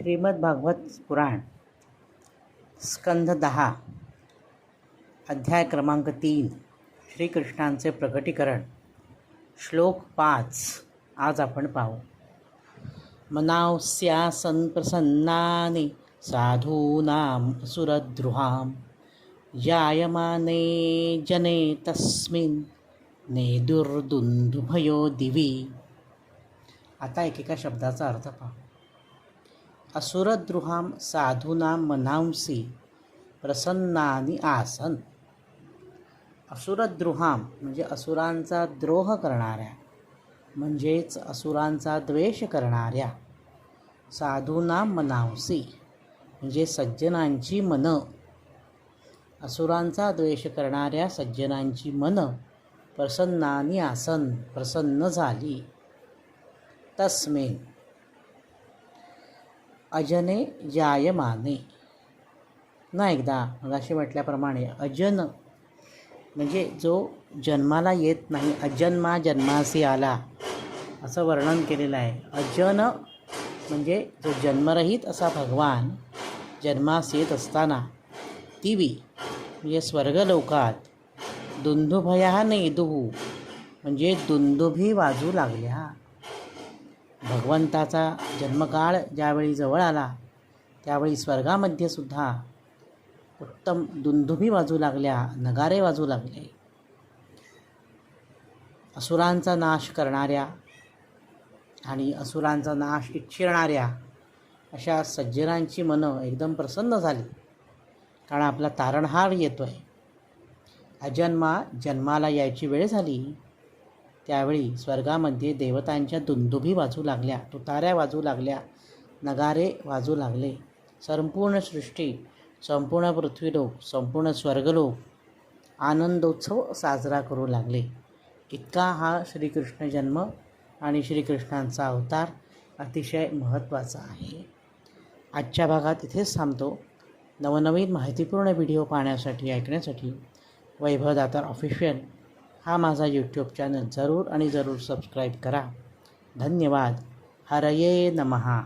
श्रीमद भागवत पुराण स्कंध दहा अध्याय क्रमांक तीन श्रीकृष्णांचे प्रकटीकरण श्लोक पाच आज आपण पाहू. मनावस्यासन प्रसन्नानि साधूनां सुरद्रुहाम जायमाने जने तस्मिन् नेदुर्दुन्दुभयो दिवी. आता एकेका शब्दाचा अर्थ पाहू. असुरद्रुहां साधूनां मनांसी प्रसन्नानी आसन. असुरद्रुहां म्हणजे असुरांचा द्रोह करणाऱ्या म्हणजेच असुरांचा द्वेष करणाऱ्या साधूनां मनांसी म्हणजे सज्जनांची मनं. असुरांचा द्वेष करणाऱ्या सज्जनांची मनं प्रसन्नानी आसन प्रसन्न झाली. तस्मिन अजने जायमाने. ना एकदा मगाशी म्हटल्याप्रमाणे अजन म्हणजे जो जन्माला येत नाही अजन्मा जन्मासी आला असं वर्णन केलेलं आहे. अजन म्हणजे जो जन्मरहित असा भगवान जन्मास येत असताना दिवी म्हणजे स्वर्गलोकात दुंदुभया नेदुहू म्हणजे दुंदुभी वाजू लागल्या. भगवंताचा जन्मकाळ ज्यावेळी जवळ आला त्यावेळी स्वर्गामध्ये सुद्धा उत्तम दुंदुभी वाजू लागल्या नगारे वाजू लागले. असुरांचा नाश करणाऱ्या आणि असुरांचा नाश इच्छिणाऱ्या अशा सज्जनांची मनं एकदम प्रसन्न झाली. कारण आपला तारणहार येतो आहे अजन्मा जन्माला यायची वेळ झाली. त्यावेळी स्वर्गामध्ये देवतांच्या दुंदुभी वाजू लागल्या तुताऱ्या वाजू लागल्या नगारे वाजू लागले. संपूर्ण सृष्टी संपूर्ण पृथ्वीलोक संपूर्ण स्वर्गलोक आनंदोत्सव साजरा करू लागले. इतका हा श्रीकृष्ण जन्म आणि श्रीकृष्णांचा अवतार अतिशय महत्त्वाचा आहे. आजच्या भागात इथेच थांबतो. नवनवीन माहितीपूर्ण व्हिडिओ पाहण्यासाठी ऐकण्यासाठी वैभवदातार ऑफिशियल हा माझा यूट्यूब चॅनल जरूर आणि जरूर सबस्क्राईब करा. धन्यवाद. हरये नमहा